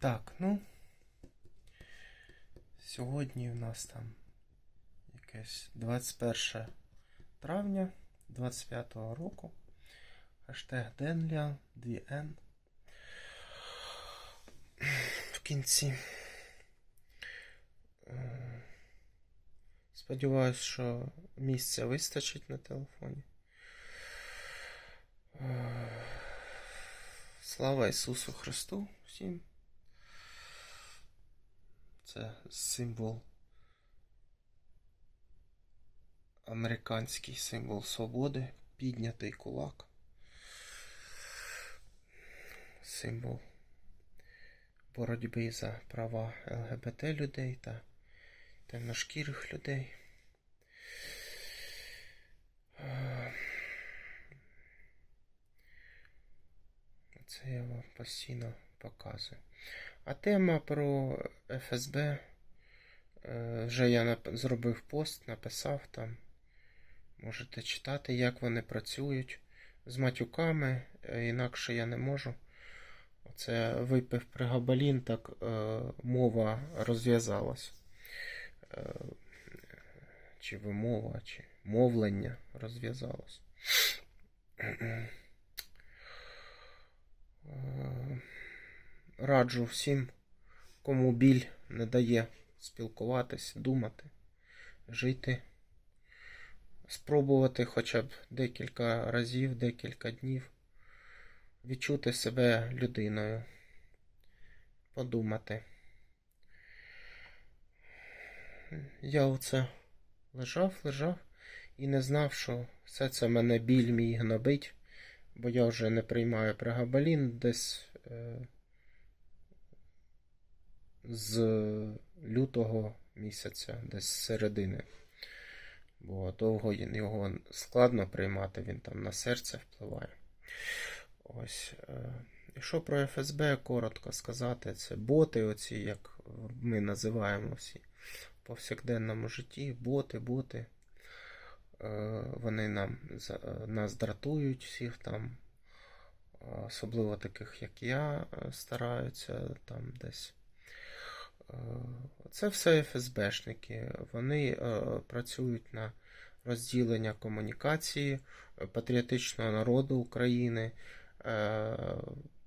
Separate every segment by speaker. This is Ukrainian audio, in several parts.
Speaker 1: Так, ну. Сьогодні у нас там якесь 21 травня 25-го року. Хаштег Денля 2N. В кінці. Е, Сподіваюсь, що місця вистачить на телефоні. Е, Слава Ісусу Христу всім. Це символ. Американський символ свободи, піднятий кулак. Символ боротьби за права ЛГБТ людей та темношкірих людей. Це я вам постійно показую. А тема про ФСБ. е, Вже я зробив пост, написав там. Можете читати, як вони працюють з матюками, е, інакше я не можу. Оце випив пригабалін, так е, мова розв'язалась. Е, чи вимова, чи мовлення розв'язалось. Раджу всім, кому біль не дає спілкуватись, думати, жити, спробувати хоча б декілька разів, декілька днів відчути себе людиною, подумати. Я оце лежав, лежав і не знав, що все це мене біль мій гнобить, бо я вже не приймаю прегабалін десь е, з лютого місяця, десь з середини. Бо довго його складно приймати, він там на серце впливає. Ось. е, І що про ФСБ коротко сказати, це боти, оці, як ми називаємо всі в повсякденному житті. Боти, боти. Е, Вони нам, е, нас дратують всіх там, е, особливо таких, як я, е, стараються там десь. Це все ФСБшники. Вони е, працюють на розділення комунікації патріотичного народу України, е,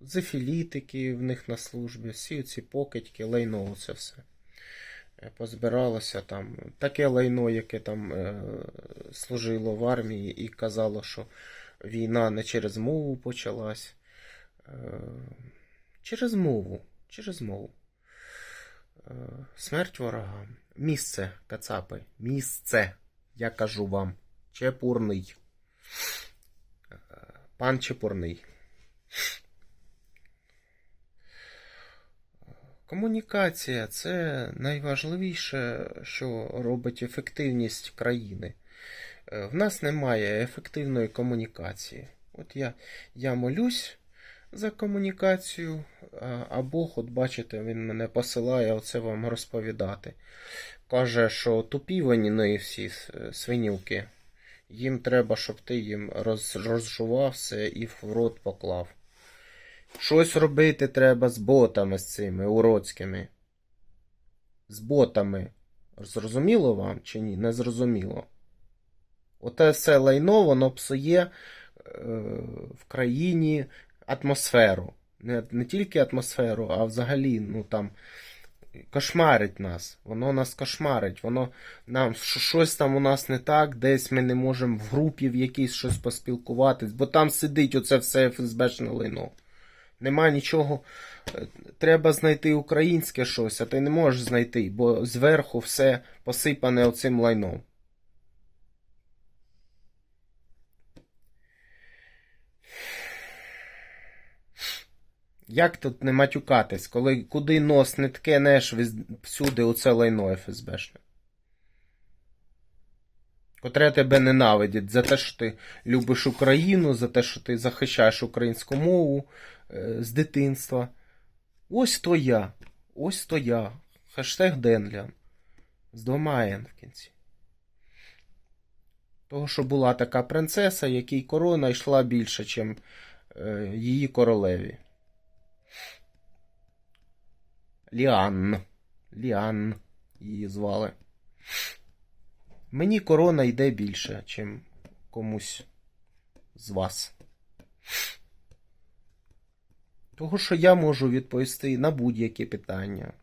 Speaker 1: зефілітики в них на службі, всі ці покидьки, лайно, це все. Е, Позбиралося там таке лайно, яке там служило в армії і казало, що війна не через мову почалась. Через мову. Через мову. Е, Смерть ворогам. Місце, кацапи. Місце. Я кажу вам. Чепурний. Е, Пан Чепурний. Комунікація це найважливіше, що робить ефективність країни. Е, В нас немає ефективної комунікації. От я, я молюсь за комунікацію, а, а Бог, от бачите, він мене посилає оце вам розповідати. Каже, що тупі вони всі свинюки. Їм треба, щоб ти їм роз, розжував все і в рот поклав. Щось робити треба з ботами з цими уродськими. З ботами. Зрозуміло вам чи ні? Не зрозуміло. Оте все лайно, воно псує е, в країні атмосферу. Не, не тільки атмосферу, а взагалі, ну там, кошмарить нас. Воно нас кошмарить. Воно нам що- щось там у нас не так, десь ми не можемо в групі в якійсь щось поспілкуватись, бо там сидить оце все ФСБшне лайно. Нема нічого. Е, Треба знайти українське щось, а ти не можеш знайти, бо зверху все посипане оцим лайном. Як тут не матюкатись, коли куди нос не ткенеш, віз- всюди оце лайно ФСБшне. Котре тебе ненавидять за те, що ти любиш Україну, за те, що ти захищаєш українську мову е, з дитинства. Ось то я. Ось то я. Хештег Денлян. З двома Н в кінці. Того, що була така принцеса, якій корона йшла більше, ніж її королеві. Ліан. Ліан її звали. Мені корона йде більше, чим комусь з вас. Того, що я можу відповісти на будь-які питання.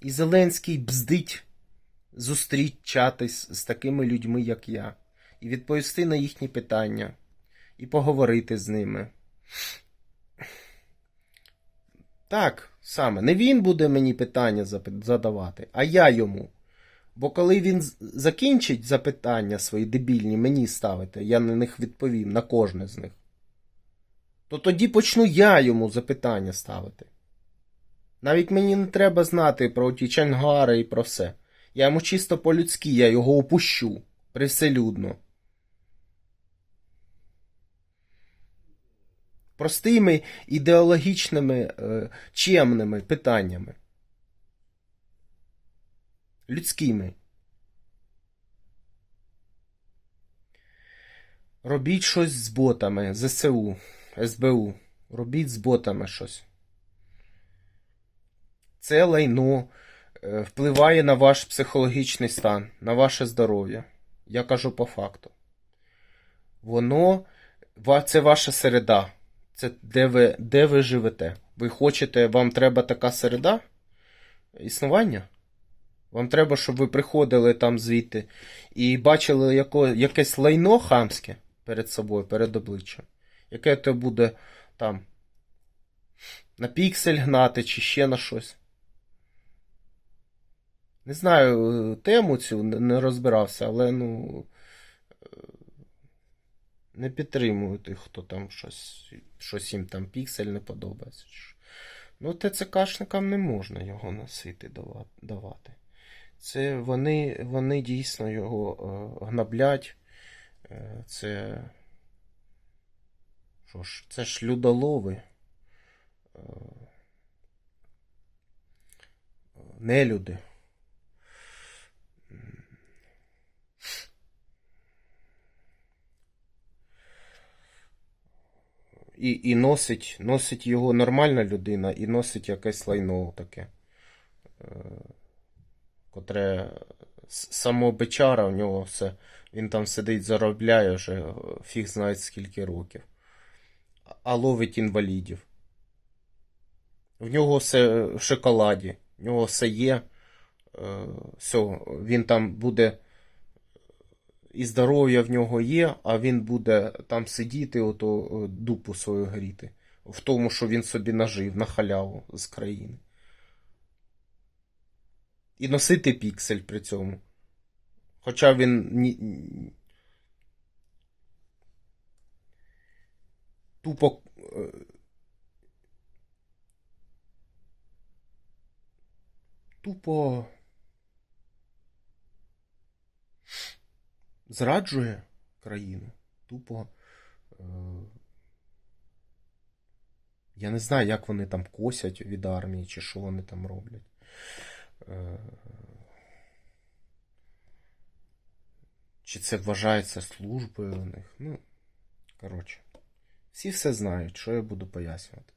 Speaker 1: І Зеленський бздить зустрічатись з такими людьми, як я, і відповісти на їхні питання, і поговорити з ними. Так, саме, не він буде мені питання задавати, а я йому. Бо коли він закінчить запитання свої дебільні мені ставити, я на них відповім, на кожне з них, то тоді почну я йому запитання ставити. Навіть мені не треба знати про ті чангари і про все. Я йому чисто по-людськи, я його опущу привселюдно. Простими ідеологічними, е, чемними питаннями. Людськими. Робіть щось з ботами, ЗСУ, СБУ. Робіть з ботами щось. Це лайно е, впливає на ваш психологічний стан, на ваше здоров'я. Я кажу по факту. Воно це ваша середа. Це де ви, де ви живете. Ви хочете, вам треба така середа існування? Вам треба, щоб ви приходили там звідти і бачили яко, якесь лайно хамське перед собою, перед обличчям. Яке то буде там на піксель гнати чи ще на щось. Не знаю тему цю, не розбирався, але ну. Не підтримую тих, хто там щось, щось їм там піксель не подобається. Ну, ТЦКшникам не можна його носити давати. Це вони, вони дійсно його е, гнаблять. Е, це. Що ж, це ж людолови. Е, нелюди. І, і носить, носить його нормальна людина, і носить якесь лайно таке. Е, котре самого бичара у нього все. Він там сидить, заробляє вже е, фіг знає скільки років. А- А ловить інвалідів. В нього все в шоколаді. В нього все є. Е, Все, він там буде. І здоров'я в нього є, а він буде там сидіти, ото е, дупу свою гріти. В тому, що він собі нажив на халяву з країни. І носити піксель при цьому. Хоча він тупо. е, Тупо. Зраджує країну. Тупо. Е... Я не знаю, як вони там косять від армії, чи що вони там роблять. Е, Чи це вважається службою у них? Ну, коротше. Всі все знають, що я буду пояснювати.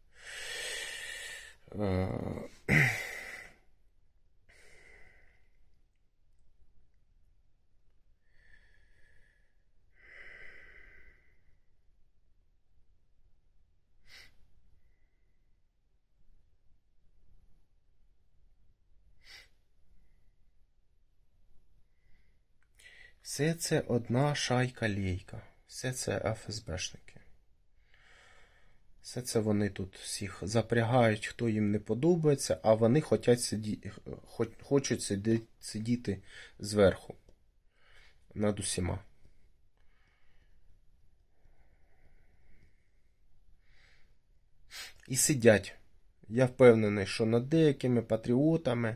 Speaker 1: Все це одна шайка-лейка. Все це ФСБшники. Все це вони тут всіх запрягають, хто їм не подобається, а вони хочуть, сиді... хоч- хочуть сиди... сидіти зверху над усіма. І сидять. Я впевнений, що над деякими патріотами,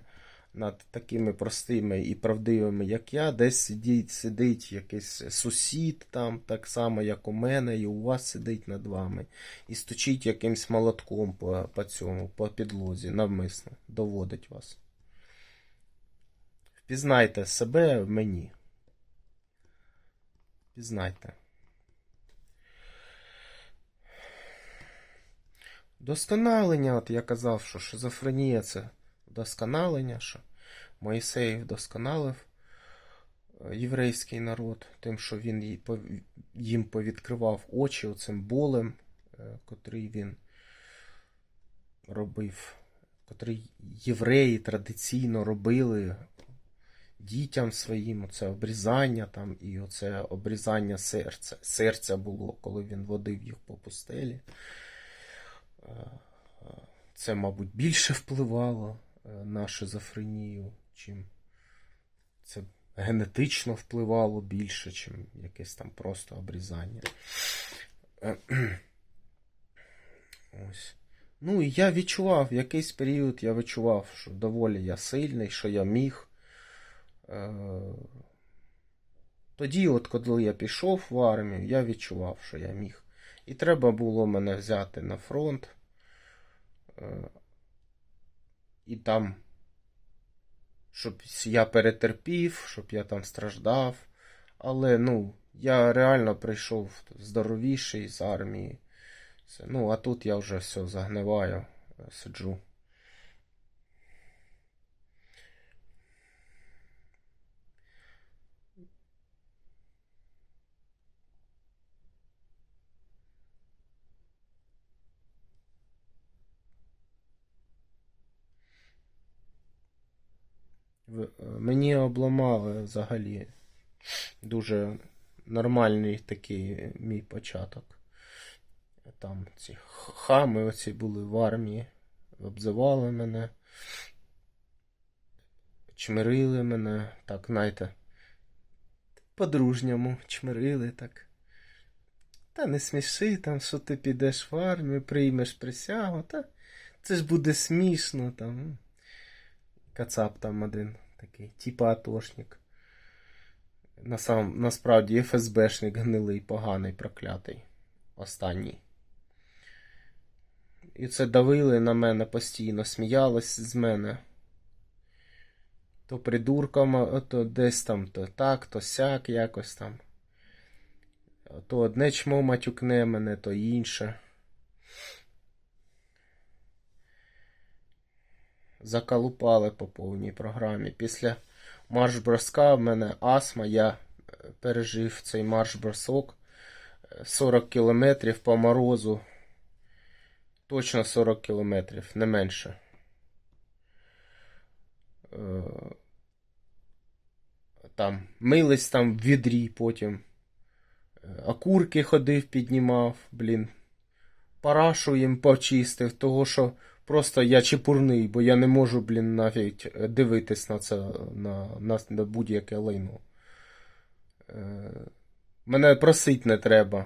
Speaker 1: над такими простими і правдивими, як я, десь сидить, сидить якийсь сусід там, так само, як у мене, і у вас сидить над вами, і стучить якимсь молотком по, по цьому, по підлозі, навмисно, доводить вас. Впізнайте себе в мені. Впізнайте. Досконалення, от я казав, що шизофренія це вдосконалення, що Моїсей вдосконалив е, єврейський народ, тим, що він їм повідкривав очі оцим болем, е, котрий він робив, котрий євреї традиційно робили дітям своїм, оце обрізання там, і оце обрізання серця. Серця було, коли він водив їх по пустелі. Е, Це, мабуть, більше впливало на шизофренію, чим це генетично впливало більше, чим якесь там просто обрізання. Е, Ось. Ну, і я відчував, в якийсь період я відчував, що доволі я сильний, що я міг. Е, Тоді, от коли я пішов в армію, я відчував, що я міг. І треба було мене взяти на фронт. І там, щоб я перетерпів, щоб я там страждав. Але ну, я реально прийшов здоровіший з армії. Ну, а тут я вже все загниваю, сиджу. В- е, Мені обламали взагалі дуже нормальний такий мій початок. Там ці хами оці були в армії, обзивали мене, чмирили мене, так, знаєте, по-дружньому чмирили так. Та не сміши там, що ти підеш в армію, приймеш присягу, та це ж буде смішно там. Кацап там один такий, типа атошник. Насам, насправді ФСБшник гнилий, поганий, проклятий. Останній. І це давили на мене постійно, сміялись з мене. То придурком, то десь там, то так, то сяк якось там. То одне чмо матюкне мене, то інше. Закалупали по повній програмі. Після марш-броска в мене астма, я е, пережив цей марш-бросок. Е, 40 кілометрів по морозу. Точно 40 кілометрів, не менше. Е, Там мились там в відрі потім. Е, Окурки ходив, піднімав, блін. Парашу їм почистив, того що просто я чепурний, бо я не можу, блін, навіть е, дивитись на це, на, на, на будь-яке лайно. Е, Мене просить не треба.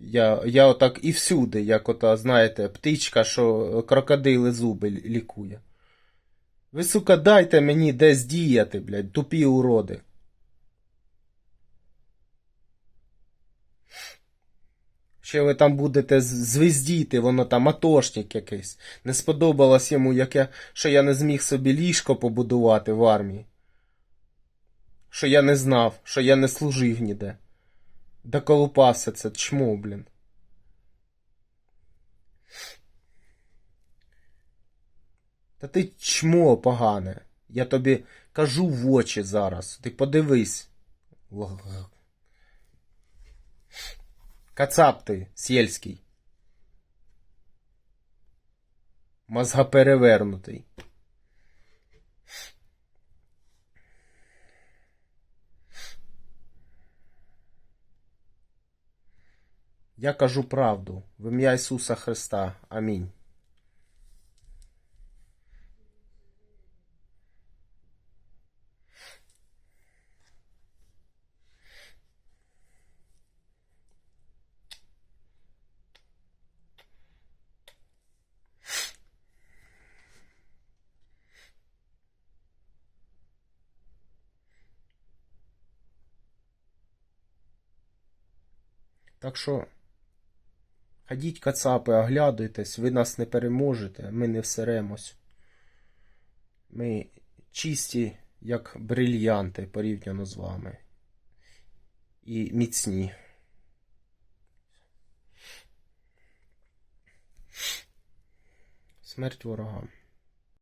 Speaker 1: Я, я отак і всюди, як ота, знаєте, птичка, що крокодили зуби лікує. Ви, сука, дайте мені десь діяти, блядь, тупі уроди. Ще ви там будете звездіти, воно там атошник якийсь. Не сподобалось йому, як я, що я не зміг собі ліжко побудувати в армії. Що я не знав, що я не служив ніде. Доколупався це чмо, блін. Та ти чмо погане. Я тобі кажу в очі зараз. Ти подивись. Кацап ти, сільський. Мозга перевернутий. Я кажу правду в ім'я Ісуса Христа. Амінь. Так що ходіть, кацапи, оглядуйтесь, ви нас не переможете, ми не всеремось. Ми чисті, як брильянти порівняно з вами. І міцні. Смерть ворогам.